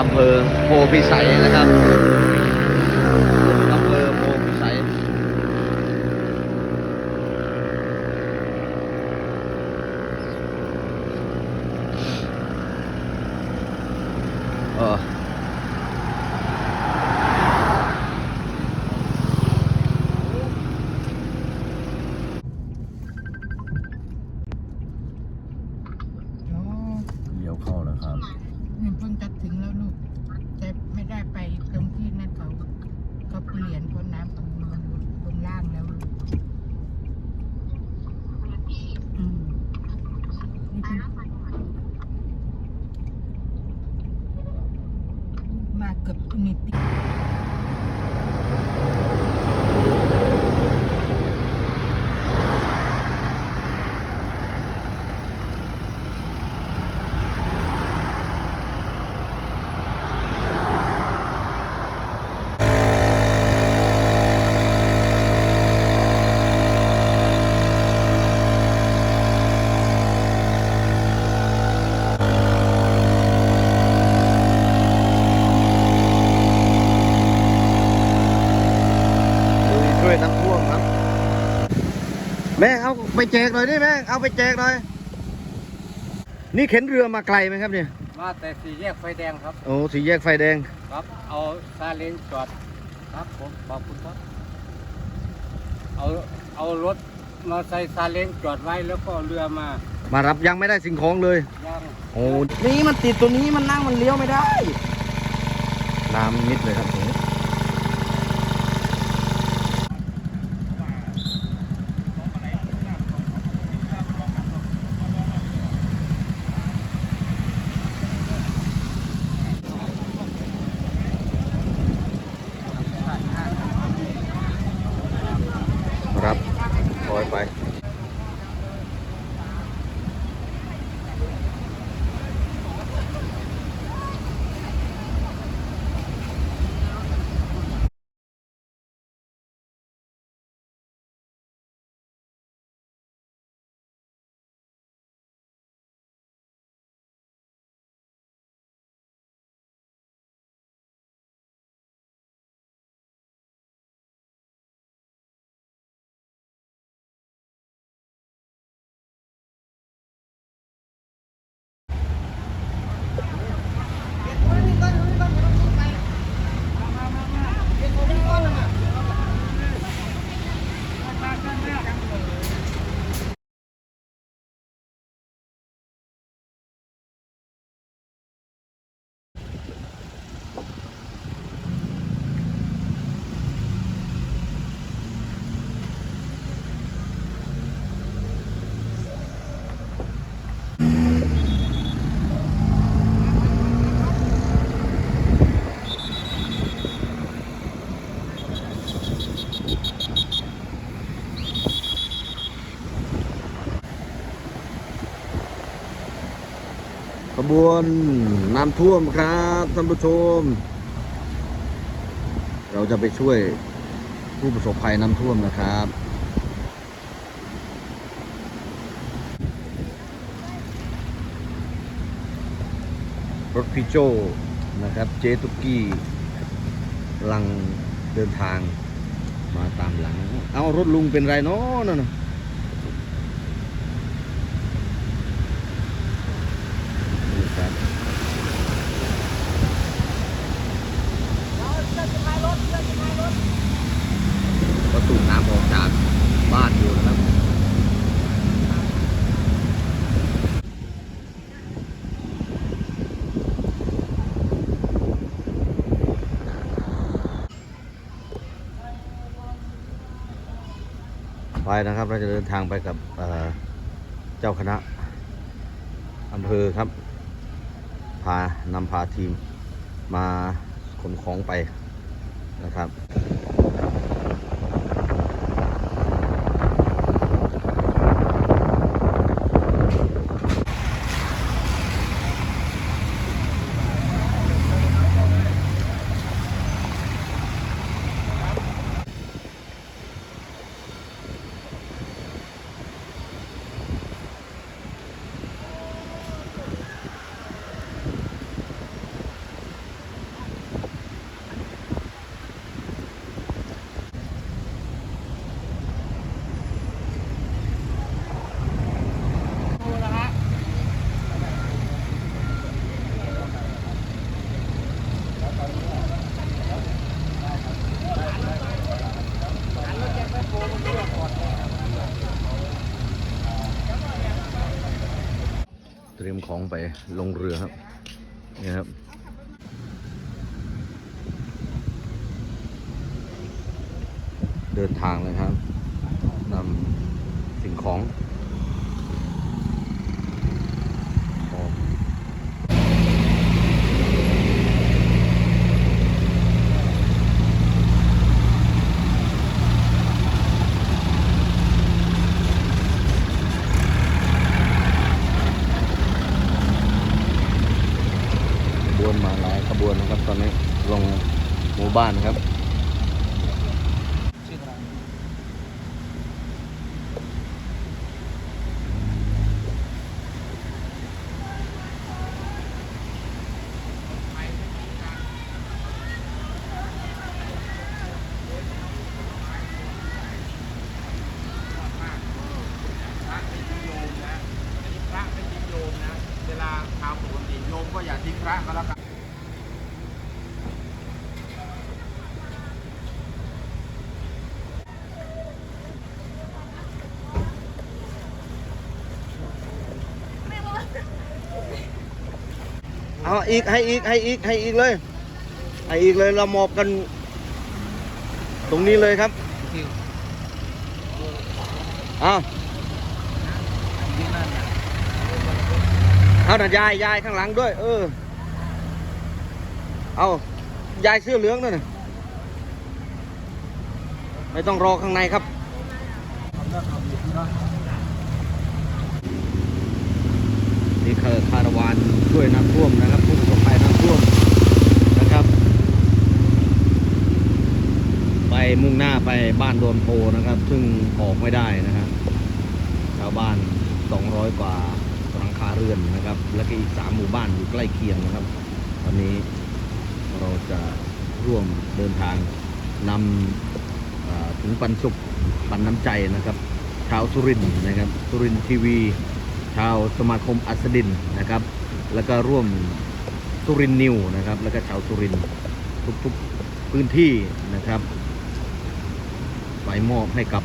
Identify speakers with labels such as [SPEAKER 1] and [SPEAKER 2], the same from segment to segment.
[SPEAKER 1] อำเภ
[SPEAKER 2] อโพพิสัยนะครับอำเภอโพพิสัยเออ
[SPEAKER 1] อ๋อ
[SPEAKER 2] เลี้ยวเข้าแล้วครับ
[SPEAKER 1] นี่เพิ่งจะถึงแล้วลูกแต่ไม่ได้ไปตรงที่นั่นเขาเขาเปลี่ยนเพราะน้ำมันมันลงล่างแล้วลูกอืมนี่เพิ่งมาเกือบนิด
[SPEAKER 2] ลุยช่วยน้ำท่วมครับ แม่เอาไปแจกหน่อยดิแม่เอาไปแจกหน่อย นี่เข็นเรือมาไกลไหมครับเนี่ย
[SPEAKER 3] มาแต่สี่แยกไฟแดงครับ
[SPEAKER 2] โอ้สีแยกไฟแดง
[SPEAKER 3] ครับ เอาซาเล้งจอดครับผมขอบคุณครับเอาเอารถมาใส่ซาเล้งจอดไว้แล้วก็เอาเรือมา
[SPEAKER 2] มารับยังไม่ได้สิ่งของเลย
[SPEAKER 3] ย่าง
[SPEAKER 2] โอ้นี่มันติดตัวนี้มันนั่งมันเลี้ยวไม่ได้น้ำมิดเลยครับตรงนี้รับ บวนน้ำท่วมครับท่านผู้ชม เราจะไปช่วยผู้ประสบภัยน้ำท่วมนะครับรถพิโจนะครับเจตุกี้กำลังเดินทางมาตามหลัง เอารถลุงเป็นไรเนาะนั่นนะนี่ครับ ก็สูบน้ำออกจากบ้านอยู่นะครับไปนะครับเราจะเดินทางไปกับเเจ้าคณะอำเภอครับ พานำพาทีมมาขนของไปนะครับ รียมของไปลงเรือครับนี่ครับเดินทางเลยครับนำสิ่งของของ ขบวนมาหลายขบวนนะครับ ตอนนี้ลงหมู่บ้านนะครับ
[SPEAKER 4] พระไม่ทิ้งโยมนะอันนี้พระไม่ทิ้งโยมนะ เวลาทำปกติโยมก็อย่าทิ้งพระก็แล้วกัน
[SPEAKER 2] เอาอีกให้อีกให้อีกให้อีกเลยให้อีกเลยเราหมอบกัน ตรงนี้เลยครับเอาเอาหน่ะยายยายข้างหลังด้วย เออ เอายายเสื้อเหลืองนั่นน่ะไม่ต้องรอข้างในครับ คาราวานช่วยน้ำท่วมนะครับ ผู้ประสบภัยน้ำท่วมนะครับ ไปมุ่งหน้าไปบ้านโดนโพนะครับ ซึ่งออกไม่ได้นะครับชาวบ้าน 200 กว่าหลังคาเรือนนะครับ แล้วก็อีก 3 หมู่บ้านอยู่ใกล้เคียงนะครับวันนี้เราจะร่วมเดินทางนำถุงปันสุขปันน้ำใจนะครับชาวสุรินทร์นะครับ สุรินทร์ทีวี ชาวสมาคมอัสดินนะครับ แล้วก็ร่วมสุรินนิวนะครับ แล้วก็ชาวสุรินทุกๆพื้นที่นะครับ ไปมอบให้กับ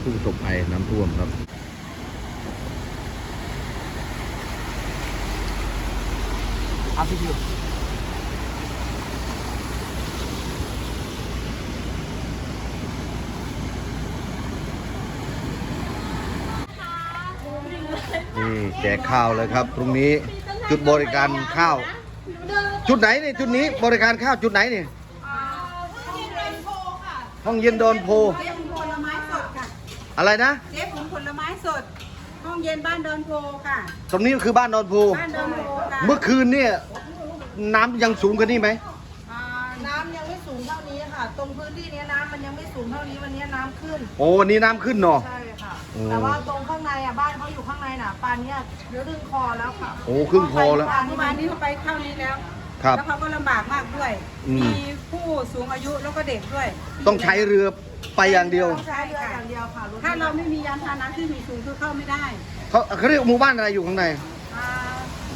[SPEAKER 2] ผู้ประสบภัยน้ำท่วมครับ
[SPEAKER 4] อาพี่ดิว
[SPEAKER 2] นี่แจกข้าวเลยครับตรงนี้จุดบริการข้าว จุดไหนนี่จุดนี้บริการข้าวจุดไหนนี่ห้องเย็นโดนโพ
[SPEAKER 5] เจ๊ผลไม้สดค่ะ
[SPEAKER 2] อะไรนะ
[SPEAKER 5] เจ๊ผงผลไม้สด ห้องเย็นบ้านดอนโพค่ะ
[SPEAKER 2] ตรงนี้คือบ้านโดนโพ
[SPEAKER 5] บ้านดอนโพค่ะ
[SPEAKER 2] เมื่อคืนเนี่ยน้ำยังสูงกว่านี้ไหม
[SPEAKER 5] อ่าน้ำยังไม่สูงเท่านี้ค่ะ ตรงพื้นที่เนี้ยน้ำมันยังไม่สูงเท่านี้วันนี้น้ำขึ้น
[SPEAKER 2] โอ้วันนี้น้ำขึ้นเนาะ
[SPEAKER 5] ใช่ ค่ะ
[SPEAKER 2] โอ้
[SPEAKER 5] แต่ว่าตรงข้างในอะบ้านเขาอยู่ข้างในน่ะปานเนี้ยครึ่งคอแล้วค่ะ
[SPEAKER 2] โอ้ครึ่งคอแล้ว
[SPEAKER 5] เมื่อวานนี้เขาไปเท่านี้แล้ว
[SPEAKER 2] ครับ
[SPEAKER 5] แล้วเขาก็ลำบากมากด้วย
[SPEAKER 2] อืม
[SPEAKER 5] มีผู้สูงอายุแล้วก็เด็กด้วย
[SPEAKER 2] ต้องใช้เรือไปอย่างเดียว
[SPEAKER 5] ต้องใช้เรืออย่างเดียวค่ะถ้าเราไม่มียานพาหนะที่มีสูงคือเข้าไม่ได้
[SPEAKER 2] เขาเขาเรียกหมู่บ้านอะไรอยู่ข้างใน
[SPEAKER 5] อ่า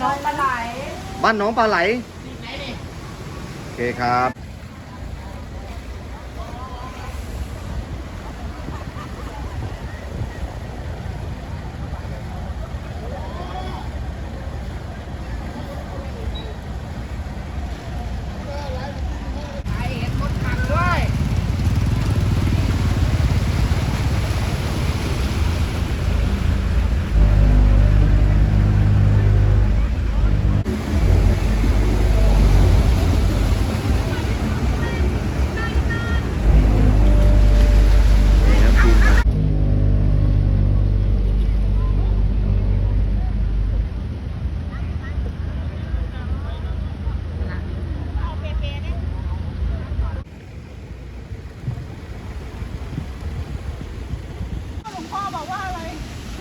[SPEAKER 5] น้องปลาไหล
[SPEAKER 2] บ้านหนองปลาไหล โอเคครับ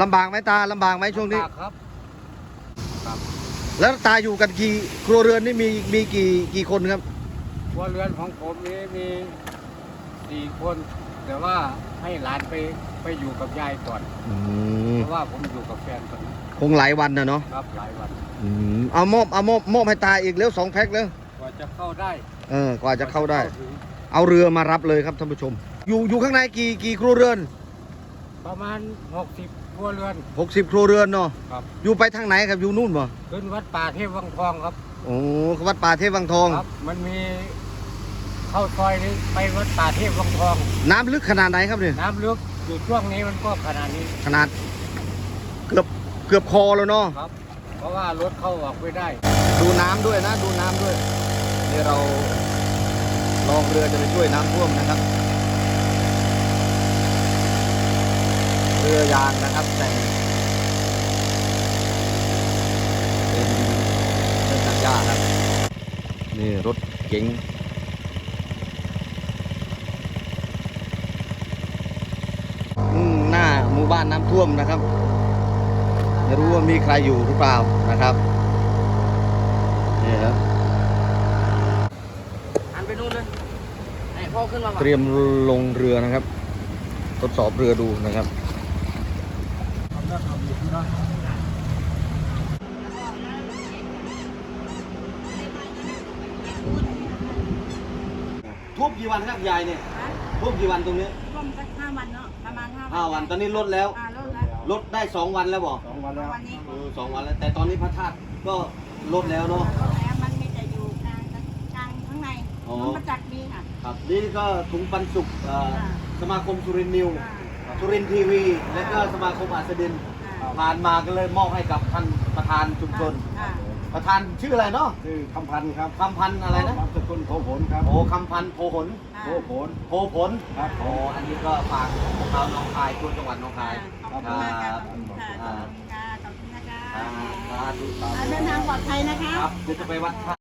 [SPEAKER 5] ลำ
[SPEAKER 2] บากไหมตาลำบากไหมช่วงนี้
[SPEAKER 3] ลำบากครับครับ
[SPEAKER 2] แล้วตาอยู่กันกี่ครัวเรือนนี่มีมีกี่กี่คนครับ
[SPEAKER 3] ครัวเรือนของผมนี้มีสี่คน แต่ว่าให้หลานไปไปอยู่กับยายก่อน
[SPEAKER 2] อืม
[SPEAKER 3] เพราะว่าผมอยู่กับแฟนตอนนี้
[SPEAKER 2] คงหลายวันนะเนาะ
[SPEAKER 3] ครับหลายวัน
[SPEAKER 2] อืมเอามอบเอามอบมอบให้ตาอีกแล้วสองแพ็คแล้ว
[SPEAKER 3] กว่าจะเข้าได้
[SPEAKER 2] เออกว่าจะเข้าได้
[SPEAKER 3] ถึง
[SPEAKER 2] เอาเรือมารับเลยครับท่านผู้ชม อยู่อยู่ข้างในกี่กี่ครัวเรือน
[SPEAKER 3] ประมาณ60ค รัวเรือน
[SPEAKER 2] 60ครัวเรือนเนาะ
[SPEAKER 3] ครับ
[SPEAKER 2] อยู่ไปทางไหนครับอยู่นู่นบ่
[SPEAKER 3] ขึ้นวัดป่าเทพวังทองครับ
[SPEAKER 2] โอ้วัดป่าเทพวังทอง
[SPEAKER 3] ครับ มันมีเข้าซอยนี้ไปวัดป่าเทพวังทอง
[SPEAKER 2] น้ำลึกขนาดไหนครับเนี่ย
[SPEAKER 3] น้ำลึกอยู่ช่วงนี้มันก็ขนาดนี้
[SPEAKER 2] ขนาดเกือบเกือบคอแล้วเนาะ
[SPEAKER 3] ครับ เพราะว่ารถเข้าออกไม่ได้
[SPEAKER 2] ดูน้ำด้วยนะ ดูน้ำด้วยนี่เราลองเรือจะไปช่วยน้ำท่วมนะครับ รือยางนะครับแต่งเป็นเครื่องตัดหญ้าครับ นี่รถเก๋งอืมหน้าหมู่บ้านน้ำท่วมนะครับไม่รู้ว่ามีใครอยู่หรือเปล่านะครับนี่ครับ
[SPEAKER 5] หันไปนู่นเลยให้พ่อขึ้นมาก่อน
[SPEAKER 2] เตรียมลงเรือนะครับ ทดสอบเรือดูนะครับ ทุบกี่วันครับยายเนี่ยทุบกี่วันตรงนี้
[SPEAKER 5] ร่วมสักห้าวันเนาะประมาณห้า
[SPEAKER 2] ห้าวันตอนนี้ลดแล้ว
[SPEAKER 5] อ่าลดแล้ว
[SPEAKER 2] ลดได้สองวันแล้วบอก
[SPEAKER 3] สองวันแล้ว
[SPEAKER 5] วันนี้
[SPEAKER 2] เออสองวันแล้ว แต่ตอนนี้พระธาตุก็ลดแล้วเนาะ
[SPEAKER 5] ลดแล้วมันมีแต่อยู่กลางกลางข้างใน
[SPEAKER 2] อ๋อ
[SPEAKER 5] มันประจักษ์ดีค่ะ
[SPEAKER 2] ครับนี่ก็ถุงปันสุกเอ่อ
[SPEAKER 5] ค่ะ
[SPEAKER 2] สมาคมสุรินทร์นิว
[SPEAKER 5] อ่า
[SPEAKER 2] สุรินทร์ทีวี และก็สมาคมอัสดิน
[SPEAKER 5] อ่า
[SPEAKER 2] ผ่านมาก็เลยมอบให้กับท่านประธานชุมชน
[SPEAKER 5] อ่า
[SPEAKER 2] ประธานชื่ออะไรเนาะ
[SPEAKER 3] ชื่อคำพันธ์ครับ
[SPEAKER 2] คำพันธ์อะไรนะ
[SPEAKER 3] นามสกุลโคผลครับ
[SPEAKER 2] โอ้คำพันธ์โพหน
[SPEAKER 5] อ่า
[SPEAKER 3] โคผล
[SPEAKER 2] โพผล
[SPEAKER 3] ครับผ
[SPEAKER 2] โอ้
[SPEAKER 3] ม
[SPEAKER 2] อันนี้ก็ฝากชาวหนองคายทั่วจังหวัดหนองคาย
[SPEAKER 5] ขอบคุณมากค่ะขอบคุณค่ะขอบคุณค่ะขอบคุณนะคะ
[SPEAKER 2] อ่าสาธุสา
[SPEAKER 5] อ่า
[SPEAKER 2] ธุ
[SPEAKER 5] เดินทางปลอดภัยนะคะ
[SPEAKER 2] ครับเดี๋ยวจะไปวัดพระ